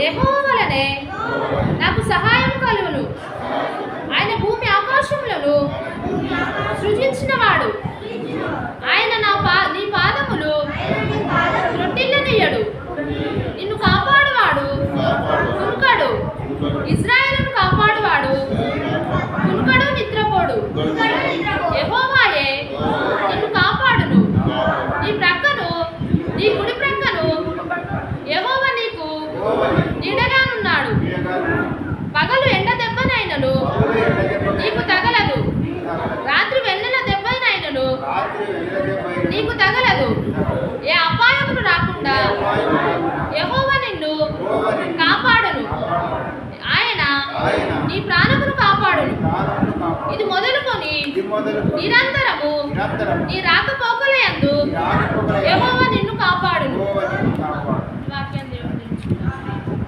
యెహోవా వలనే నాకు సహాయం కలుగును. ఆయన భూమి ఆకాశములను సృజించినవాడు. ఆయన నా పా నీ పాదములు రొట్టిల్లనియడు నిన్ను కాపాడువాడు కునుకడు. ఇజ్రాయేల్ను కాపాడువాడు కునుకడు నిద్రపోడు యెహోవాయే నిన్ను కాపాడును నీ ప్రక్కను నీ కుడి ప్రక్కను యెహోవా నీకు నీడగానున్నాడు. పగలు ఎండ దెబ్బనైనను. నీకు తగలదు. రాత్రి వెన్నెల దెబ్బనైనను. నీకు తగలదు. ఏ అపాయములు రాకుండా యెహోవా నిన్ను కాపాడును. ఆయన నీ ప్రాణమును కాపాడును. ఇది మొదలుకొని నిరంతరము నీ రాకపోకల యందు